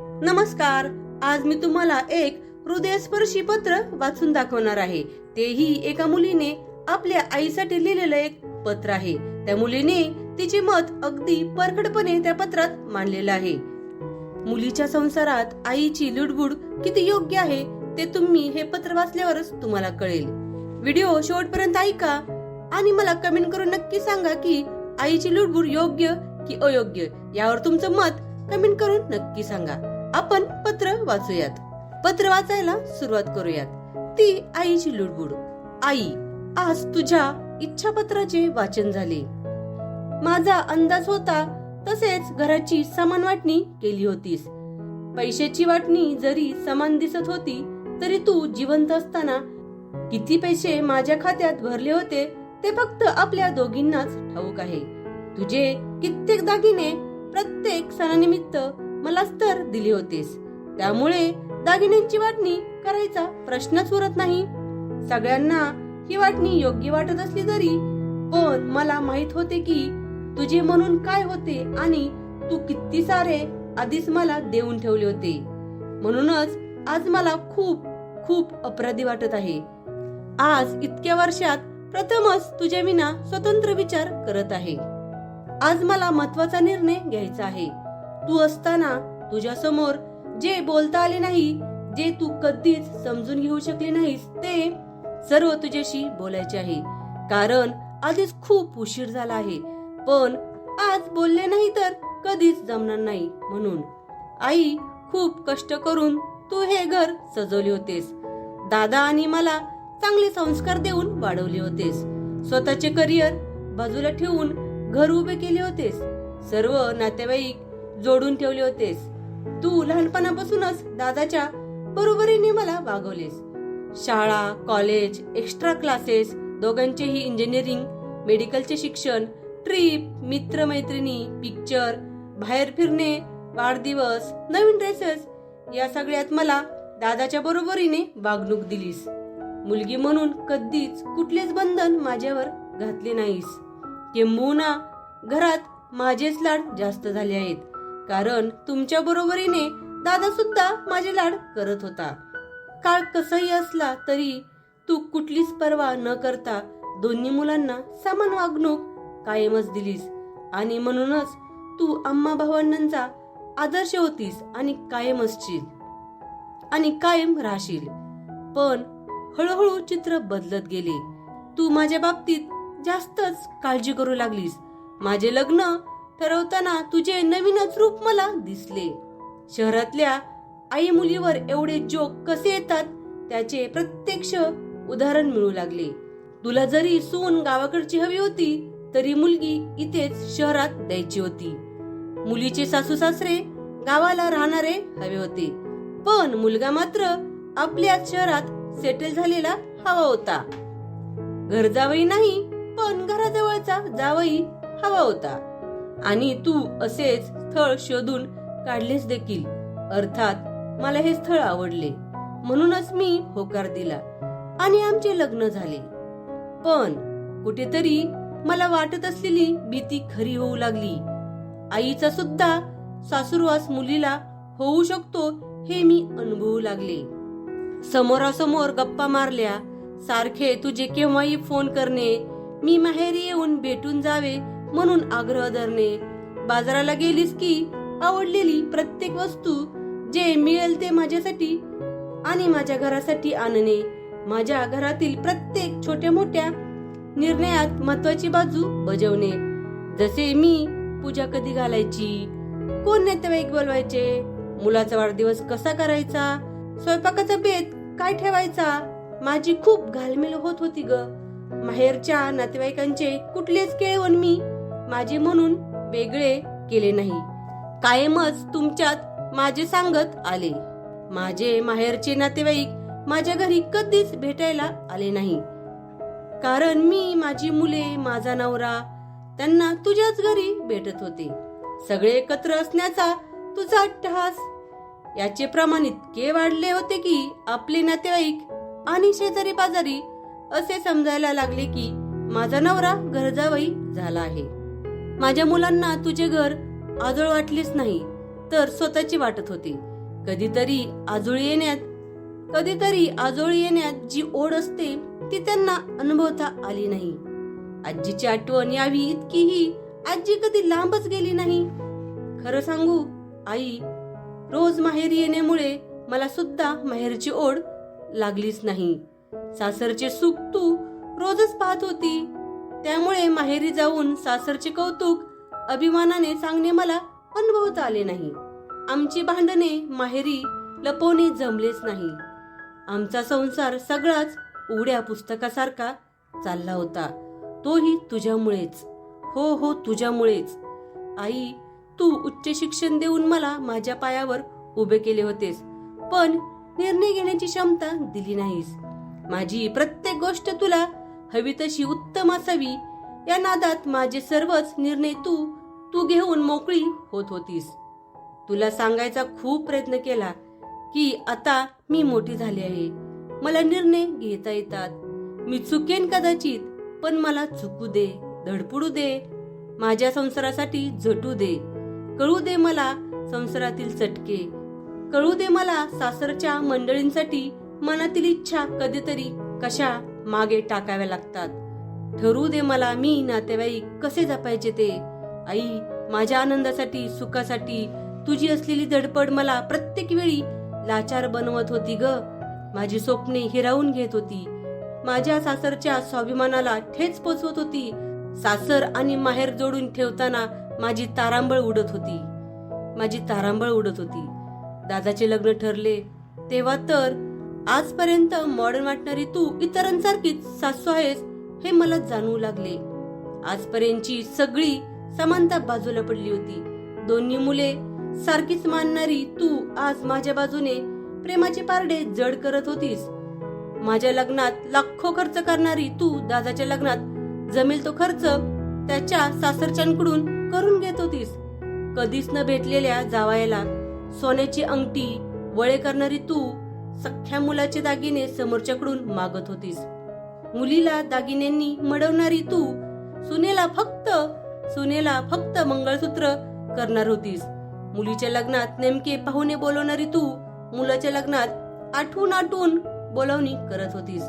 नमस्कार आज मी तुम्हाला एक हृदयस्पर्शी पत्र वाचून दाखवणार आहे. तेही एका मुलीने आपल्या आईसाठी लिहिलेलं एक पत्र आहे. त्या मुलीने तिचे मत अगदी परखडपणे त्या पत्रात मांडलेलं आहे. मुलीच्या संसारात आईची लुडबुड किती योग्य आहे ते तुम्ही हे पत्र वाचल्यावरच तुम्हाला कळेल. व्हिडिओ शेवटपर्यंत ऐका आणि मला कमेंट करून नक्की सांगा की आईची लुडबुड योग्य की अयोग्य यावर तुमचं मत कमेंट करून नक्की सांगा. आपण पत्र वाचूयात. पत्र वाचायला सुरुवात करूयात. ती आईची लुडबुड. आई आज तुझ्या इच्छा पत्राचे वाचन झाले. माझा अंदाज होता तसेच घराची समान वाटणी केली होतीस. पैशाची वाटणी जरी समान दिसत होती तरी तू जिवंत असताना किती पैसे माझ्या खात्यात भरले होते ते फक्त आपल्या दोघींनाच ठाऊक आहे. तुझे कित्येक दागिने प्रत्येक सणानिमित्त मलाच तर दिली होतीस. त्यामुळे दागिन्यांची वाटणी करायचा प्रश्नच उरत नाही. सगळ्यांना ही वाटणी योग्य वाटत असली तरी पण मला माहीत होते की तुझे म्हणून काय होते आणि तू किती सारे आधीच मला देऊन ठेवले होते. म्हणूनच आज मला खूप खूप अपराधी वाटत आहे. आज इतक्या वर्षात प्रथमच तुझ्या विना स्वतंत्र विचार करत आहे. आज मला महत्त्वाचा निर्णय घ्यायचा आहे. तू असताना तुझ्या समोर जे बोलता आले नाही जे तू कधीच समजून घेऊ शकले नाहीस ते सर्व तुझ्याशी बोलायचे आहे. कारण आधीच खूप उशीर झाला आहे. पण आज बोलले नाही तर कधीच जमणार नाही म्हणून. आई खूप कष्ट करून तू हे घर सजवले होतेस. दादा आणि मला चांगले संस्कार देऊन वाढवले होतेस. स्वतःचे करिअर बाजूला ठेवून घर उभे केले होतेस. सर्व नातेवाईक जोडून ठेवले होतेस. तू लहानपणापासूनच दादाच्या बरोबरीने मला वागवलेस. शाळा कॉलेज एक्स्ट्रा क्लासेस दोघांचेही इंजिनिअरिंग मेडिकलचे शिक्षण ट्रिप मित्रमैत्रिणी पिक्चर बाहेर फिरणे वाढदिवस नवीन ड्रेसेस या सगळ्यात मला दादाच्या बरोबरीने वागणूक दिलीस. मुलगी म्हणून कधीच कुठलेच बंधन माझ्यावर घातले नाहीस. किंबहुना घरात माझेच लाड जास्त झाले आहेत. कारण तुमच्या बरोबरीने दादा सुद्धा माझे लाड करत होता. काळ कसही असला तरी तू कुठलीच पर्वा न करता दोन्ही मुलांना समान वागणूक कायमच दिलीस. आणि म्हणूनच तू आम्हा भावंडांचा आदर्श होतीस आणि कायम असशील. आणि कायम राहशील. पण हळूहळू चित्र बदलत गेले. तू माझ्या बाबतीत जास्तच काळजी करू लागलीस. माझे लग्न ठरवताना तुझे नवीनच रूप मला दिसले. शहरातल्या आई मुलीवर एवढे जोक कसे येतात त्याचे प्रत्यक्ष उदाहरण मिळू लागले. तुला जरी सून गावाकडची हवी होती तरी मुलगी इथेच शहरात द्यायची होती. मुलीचे सासू सासरे गावाला राहणारे हवे होते. पण मुलगा मात्र आपल्याच शहरात सेटल झालेला हवा होता. घर जावई नाही पण घराजवळचा जावई हवा होता. आणि तू असेच स्थळ शोधून काढलेस देखील. अर्थात मला हे स्थळ आवडले. म्हणूनच मी होकार दिला आणि आमचे लग्न झाले. पण कुठेतरी मला वाटत असलेली भीती खरी होऊ लागली. आईचा सुद्धा सासूरवास मुलीला होऊ शकतो हे मी अनुभवू लागले. समोरासमोर गप्पा मारल्या सारखे तुझे केव्हाही फोन करणे मी माहेरी येऊन भेटून जावे म्हणून आग्रह धरणे. बाजाराला गेलीस की आवडलेली प्रत्येक वस्तू जे मिळेल ते माझ्यासाठी आणि माझ्या घरासाठी आणणे. माझ्या घरातील प्रत्येक छोट्या मोठ्या निर्णयात महत्वाची बाजू बजवणे. जसे मी पूजा कधी घालायची? कोण नातेवाईक बोलवायचे? मुलाचा वाढदिवस कसा करायचा? स्वयंपाकाचा बेत काय ठेवायचा? माझी खूप घालमेल होत होती ग. माहेरच्या नातेवाईकांचे कुठलेच केळवण मी माझे म्हणून वेगळे केले नाही. कायमच तुमच्यात माझे सांगत आले. माझे माहेरचे नातेवाईक माझ्या घरी कधीच भेटायला आले नाही. कारण मी माझी मुले माझा नवरा त्यांना तुझ्याच घरी भेटत होते. सगळे एकत्र असण्याचा तुझा अट्टहास याचे प्रमाण इतके वाढले होते की आपले नातेवाईक आणि शेजारी पाजारी असे समजायला लागले की माझा नवरा घरजावई झाला आहे. माझ्या मुलांना तुझे घर आजोळ वाटलेच नाही तर स्वतःची वाटत होती. कधीतरी आजोळी येण्यात कधीतरी आजोळी येण्यात जी ओढ असते ती त्यांना अनुभवता आली नाही. आजीची आठवण यावी इतकीही आजी कधी लांबच गेली नाही. खरं सांगू आई रोज माहेरी येण्यामुळे मला सुद्धा माहेरची ओढ लागलीच नाही. सासरचे सुख तू रोजच पाहत होती. त्यामुळे माहेरी जाऊन सासरचे कौतुक अभिमानाने सांगणे मला अनुभवता आले नाही. आमची भांडणे माहेरी लपवणे जमलेच नाही. आमचा संसार सगळाच उघड्या पुस्तकासारखा चालला होता. तोही तुझ्यामुळेच. हो हो तुझ्यामुळेच. आई तू उच्च शिक्षण देऊन मला माझ्या पायावर उभे केले होतेस पण निर्णय घेण्याची क्षमता दिली नाहीस. माझी प्रत्येक गोष्ट तुला हवी तशी उत्तम असावी. या नादात माझे सर्वच निर्णय तू तू घेऊन मोकळी होत होतीस. तुला सांगायचा खूप प्रयत्न केला की आता मी मोठी झाली आहे. मला निर्णय घेता येतात. मी चुकेन कदाचित पण मला चुकू दे धडपडू दे. माझ्या संसारासाठी झटू दे. कळू दे मला संसारातील चटके. कळू दे मला सासरच्या मंडळींसाठी मनातील इच्छा कधीतरी कशा मागे टाकाव्या लागतात. ठरवू दे मला मी नातेवाईक कसे जपायचे ते? आई माझ्या आनंदासाठी सुखासाठी तुझी असलेली धडपड मला प्रत्येक वेळी लाचार बनवत होती ग. माझी स्वप्ने हिरावून घेत होती. माझ्या सासरच्या स्वाभिमानाला ठेच पोचवत होती. सासर आणि माहेर जोडून ठेवताना माझी तारांबळ उडत होती. माझी तारांबळ उडत होती. दादाचे लग्न ठरले. तेव्हा तर आजपर्यंत मॉडर्न वाटणारी तू इतरांसारखीच सासू आहेस हे मला जाणवू लागले. आजपर्यंतची सगळी समानता बाजूला पडली होती. दोन्ही मुले सारखीच मानणारी तू आज माझ्या बाजूने प्रेमाचे पारडे जड करत होतीस. माझ्या लग्नात लाखो खर्च करणारी तू दादाच्या लग्नात जमेल तो खर्च त्याच्या सासरच्यांकडून करून घेत होतीस. कधीच न भेटलेल्या जावायला सोन्याची अंगठी वळे करणारी तू सख्या मुलाचे दागिने समोरच्याकडून मागत होतीस. मुलीला दागिन्यांनी मडवणारी तू सुनेला फक्त सुनेला फक्त मंगळसूत्र करणार होतीस. मुलीच्या लग्नात नेमके पाहुणे बोलवणारी तू मुलाच्या लग्नात आठवून आठवून बोलावणी करत होतीस.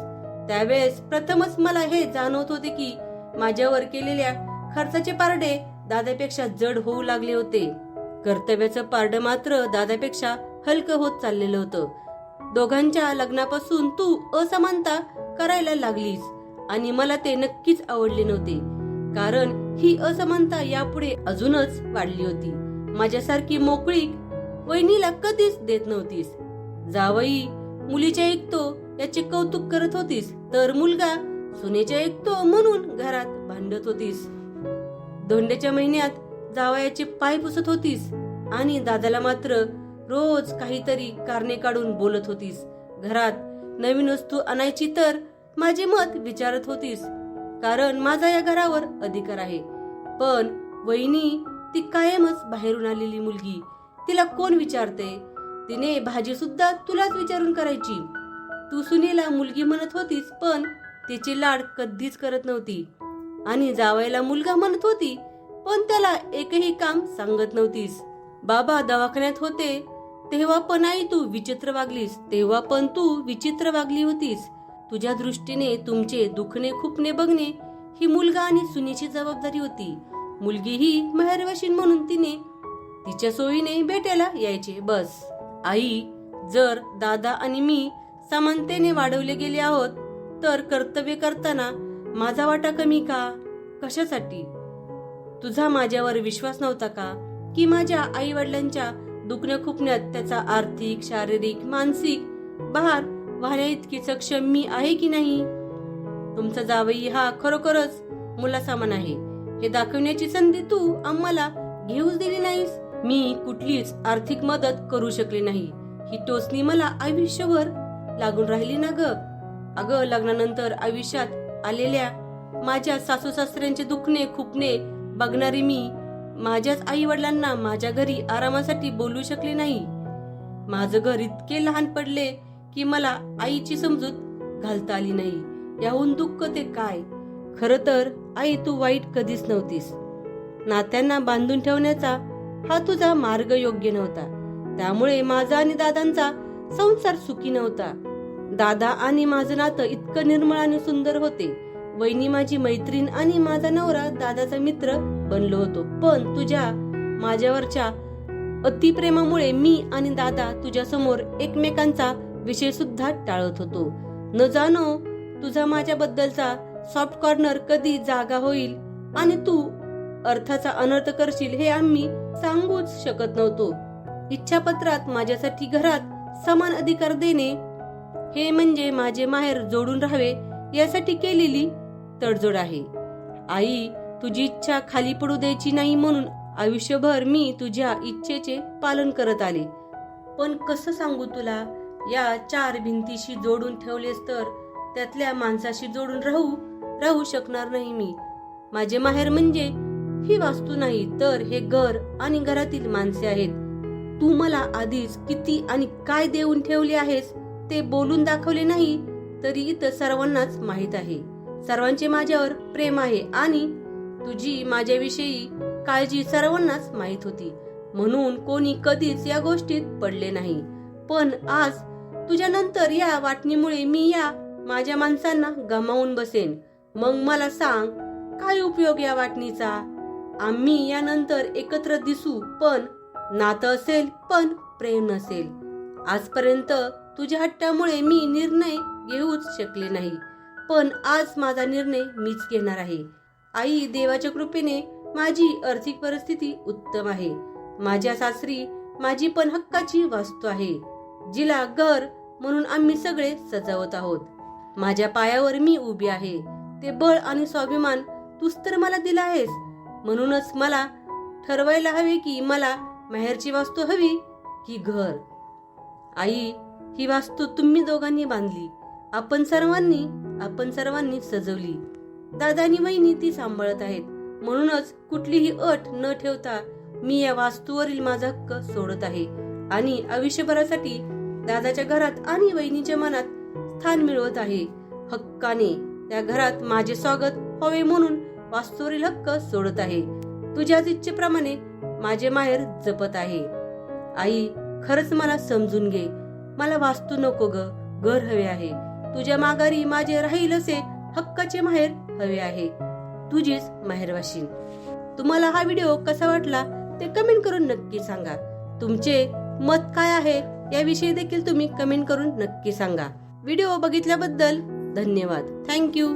त्यावेळेस प्रथमच मला हे जाणवत होते की माझ्यावर केलेल्या खर्चाचे पारडे दादापेक्षा जड होऊ लागले होते. कर्तव्याचं पारडं मात्र दादापेक्षा हलकं होत चाललेलं होतं. दोघांच्या लग्नापासून तू असमानता करायला लागलीस आणि मला ते नक्कीच आवडले नव्हते. कारण ही असमानता यापुढे अजूनच वाढली होती. माझ्यासारखी मोकळीक वहिनीला कधीच देत नव्हतीस. जावई मुलीच्या ऐकतो याचे कौतुक करत होतीस तर मुलगा सुनेच्या ऐकतो म्हणून घरात भांडत होतीस. धोंड्याच्या महिन्यात जावयाचे पाय पुसत होतीस आणि दादाला मात्र रोज काहीतरी कारणे काढून बोलत होतीस. घरात नवीन वस्तू आणायची तर माझे मत विचारत होतीस. कारण माझा या घरावर अधिकार आहे. पण वहिनी ती कायमच बाहेरून आलेली मुलगी तिला कोण विचारते? तिने भाजी सुद्धा तुलाच विचारून करायची. तू सुनेला मुलगी म्हणत होतीस पण तिची लाड कधीच करत नव्हती. आणि जावायला मुलगा म्हणत होती पण त्याला एकही काम सांगत नव्हतीस. बाबा दवाखान्यात होते तेव्हा पण आई तू विचित्र वागलीस तेव्हा पण तू विचित्र वागली होतीस. तुझ्या दृष्टीने तुमचे दुखणे खुपणे बघणे ही मुलगा आणि सुनीची जबाबदारी होती. मुलगी ही माहेरवाशीन म्हणून तिने तिच्या सोयीने भेटायला यायचे बस. आई जर दादा आणि मी समानतेने वाढवले गेले आहोत तर कर्तव्य करताना माझा वाटा कमी का? कशासाठी? तुझा माझ्यावर विश्वास नव्हता का? की माझ्या आई वडिलांच्या दुखण्या खुपण्यात त्याचा आर्थिक शारीरिक मानसिक भार वाहण्या इतकी सक्षम मी आहे की नाही? तुमचा जावई हा खरोखरच मुलासामान आहे. हे दाखवण्याची संधी तू आम्हाला घेऊच दिली नाहीस. मी कुठलीच आर्थिक मदत करू शकले नाही. ही टोचणी मला आयुष्यभर लागून राहिली ना ग? अगं लग्नानंतर आयुष्यात आलेल्या माझ्या सासू सासऱ्यांचे दुखणे खुपणे बघणारी मी माझ्याच आई वडिलांना माझ्या घरी आरामासाठी बोलू शकले नाही. माझं घर इतके लहान पडले की मला आईची समजूत घालता आली नाही. याहून दुःख ते काय? खर तर आई तू वाईट कधीच नव्हतीस. नात्यांना बांधून ठेवण्याचा हा तुझा मार्ग योग्य नव्हता. त्यामुळे माझा आणि दादांचा संसार सुखी नव्हता. दादा आणि माझं नातं इतकं निर्मळ आणि सुंदर होते. वहिनी माझी मैत्रीण आणि माझा नवरा दादाचा मित्र बनलो होतो. पण तुझ्या माझ्यावरच्या अतिप्रेमामुळे मी आणि दादा तुझ्या समोर एकमेकांचा विषय सुद्धा टाळत होतो. न जाणो तुझा माझ्याबद्दलचा सॉफ्ट कॉर्नर कधी जागा होईल आणि तू अर्थाचा अनर्थ करशील हे आम्ही सांगूच शकत नव्हतो. इच्छापत्रात माझ्यासाठी घरात समान अधिकार देणे हे म्हणजे माझे माहेर जोडून राहावे यासाठी केलेली तडजोड आहे. आई तुझी इच्छा खाली पडू द्यायची नाही म्हणून आयुष्यभर मी तुझ्या इच्छेचे पालन करत आले. पण कसं सांगू तुला? या चार भिंतीशी जोडून ठेवलेस तर त्यातल्या माणसाशी जोडून राहू राहू शकणार नाही मी. माझे माहेर म्हणजे ही वास्तू नाही तर हे घर आणि घरातील माणसे आहेत. तू मला आधीच किती आणि काय देऊन ठेवले आहेस ते बोलून दाखवले नाही तरी इथं सर्वांनाच माहीत आहे. सर्वांचे माझ्यावर प्रेम आहे आणि तुझी माझ्याविषयी काळजी सर्वांनाच माहीत होती. म्हणून कोणी कधीच या गोष्टीत पडले नाही. पण आज तुझ्यानंतर या वाटणीमुळे मी या माझ्या माणसांना गमावून बसेन. मग मला सांग काय उपयोग या वाटणीचा? आम्ही यानंतर एकत्र दिसू पण नातं असेल पण प्रेम नसेल. आजपर्यंत तुझ्या हट्टामुळे मी निर्णय घेऊच शकले नाही. पण आज माझा निर्णय मीच घेणार आहे. आई देवाच्या कृपेने माझी आर्थिक परिस्थिती उत्तम आहे. माझ्या सासरी माझी पण हक्काची वास्तू आहे. जिला घर म्हणून आम्ही सगळे सजावत आहोत. माझ्या पायावर मी उभी आहे. ते बळ आणि स्वाभिमान तूच तर मला दिला आहेस. म्हणूनच मला ठरवायला हवे की मला माहेरची वास्तू हवी की घर. आई ही वास्तू तुम्ही दोघांनी बांधली. आपण सर्वांनी आपण सर्वांनी सजवली. दादानी वहिनी ती सांभाळत आहेत. म्हणूनच कुठलीही अट न ठेवता मी या वास्तूवरील माझा हक्क सोडत आहे. आणि आयुष्यभरासाठी दादाच्या घरात आणि वहिनीच्या मनात स्थान मिळवत आहे. हक्काने त्या घरात माझे स्वागत व्हावे म्हणून वास्तूवरील हक्क सोडत आहे. तुझ्याच इच्छेप्रमाणे माझे माहेर जपत आहे. आई खरंच मला समजून घे. मला वास्तू नको ग. घर हवे आहे. तुझ्या माघारी माझे राहील असे हक्काचे माहेर हवे आहे. तुझीच माहेरवाशीन तुम्हाला हा व्हिडिओ कसा वाटला ते कमेंट करून नक्की सांगा. तुमचे मत काय आहे याविषयी देखील तुम्ही कमेंट करून नक्की सांगा. व्हिडिओ बघितल्याबद्दल धन्यवाद. थँक्यू